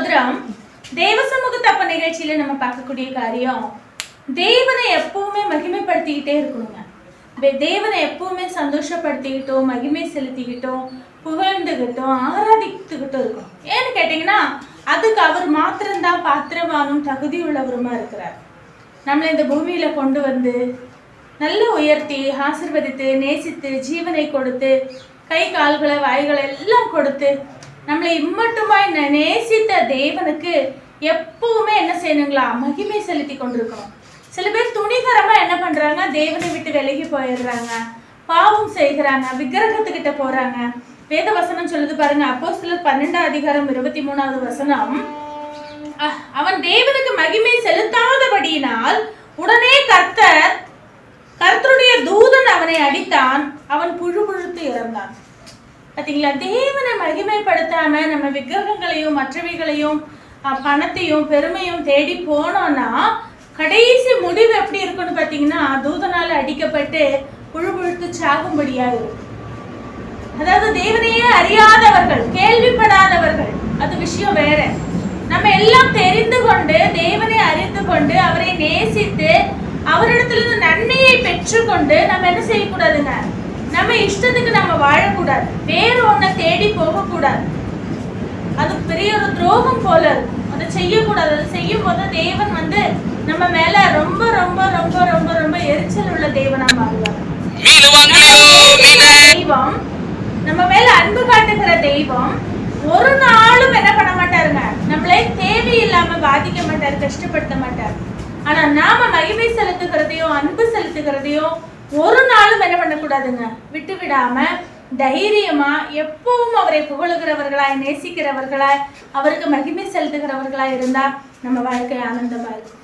ஸ்தோத்திரம் தேவ நிகழ்ச்சியில நம்ம பார்க்கக்கூடிய காரியம் தேவனை எப்பவுமே மகிமைப்படுத்திக்கிட்டே இருக்கணுங்க. தேவனை எப்பவுமே சந்தோஷப்படுத்திக்கிட்டோம் மகிமை செலுத்திக்கிட்டோம் புகழ்ந்துகிட்டோம் ஆராதித்துக்கிட்டும் இருக்கணும். ஏன்னு கேட்டிங்கன்னா அதுக்கு அவர் மாத்திரம்தான் பாத்திரவானும் தகுதி உள்ளவருமா இருக்கிறார். நம்மளை இந்த பூமியில கொண்டு வந்து நல்ல உயர்த்தி ஆசிர்வதித்து நேசித்து ஜீவனை கொடுத்து கை கால்களை வாய்களை எல்லாம் கொடுத்து நம்மளை இம்மட்டுமாய் நேசித்த தேவனுக்கு எப்பவுமே என்ன செய்யணுங்களா? மகிமை செலுத்தி கொண்டிருக்கணும். சில பேர் துணிகரமா என்ன பண்றாங்க? தேவனை விட்டு விலகி போயிடுறாங்க. பாவம் செய்கிறாங்க. விக்கிரகத்துக்கிட்ட போறாங்க. வேத வசனம் சொல்லுது பாருங்க. அப்போ சிலர் பன்னெண்டாம் அதிகாரம் இருபத்தி மூணாவது வசனம். அஹ், அவன் தேவனுக்கு மகிமை செலுத்தாதபடியினால் உடனே கர்த்தர் கர்த்தருடைய தூதன் அவனை அடித்தான். அவன் புழு புழுத்து இறந்தான். பார்த்தீங்களா தேவனை மகிமைப்படுத்தாம நம்ம விக்கிரகங்களையும் மற்றவைகளையும் பணத்தையும் பெருமையும் தேடி போனோம்னா கடைசி முடிவு எப்படி இருக்கும்னு பாத்தீங்கன்னா தூதனால அடிக்கப்பட்டு புழு புழுத்து சாகும்படியா இருக்கும் அதாவது தேவனையே அறியாதவர்கள் கேள்விப்படாதவர்கள் அது விஷயம் வேற. நம்ம எல்லாம் தெரிந்து கொண்டு தேவனை அறிந்து கொண்டு அவரை நேசித்து அவரிடத்திலிருந்து நன்மையை பெற்றுக்கொண்டு நம்ம என்ன செய்யக்கூடாதுங்க? நம்ம இஷ்டத்துக்கு நம்ம வாழக்கூடாது வேற ஒன்றை தேடி போகக்கூடாது. அது பெரிய ஒரு துரோகம் போல இருக்கும். அதை செய்யக்கூடாது. அதை செய்யும் போது தேவன் வந்து நம்ம மேல ரொம்ப ரொம்ப ரொம்ப ரொம்ப ரொம்ப எரிச்சல் உள்ள தேவனா மாறுவார். தெய்வம் நம்ம மேல அன்பு காட்டுகிற தெய்வம் ஒரு நாளும் என்ன பண்ண மாட்டாருங்க. நம்மளை தேவையில்லாம பாதிக்க மாட்டாரு கஷ்டப்படுத்த மாட்டார். ஆனா நாம மகிமை செலுத்துகிறதையும் அன்பு செலுத்துகிறதையும் ஒரு நாளும் என்ன பண்ணக்கூடாதுங்க. விட்டு விடாம தைரியமா எப்பவும் அவரை புகழுகிறவர்களாய் நேசிக்கிறவர்களாய் அவருக்கு மகிமை செலுத்துகிறவர்களாய் இருந்தா நம்ம வாழ்க்கை ஆனந்தமா இருக்கும்.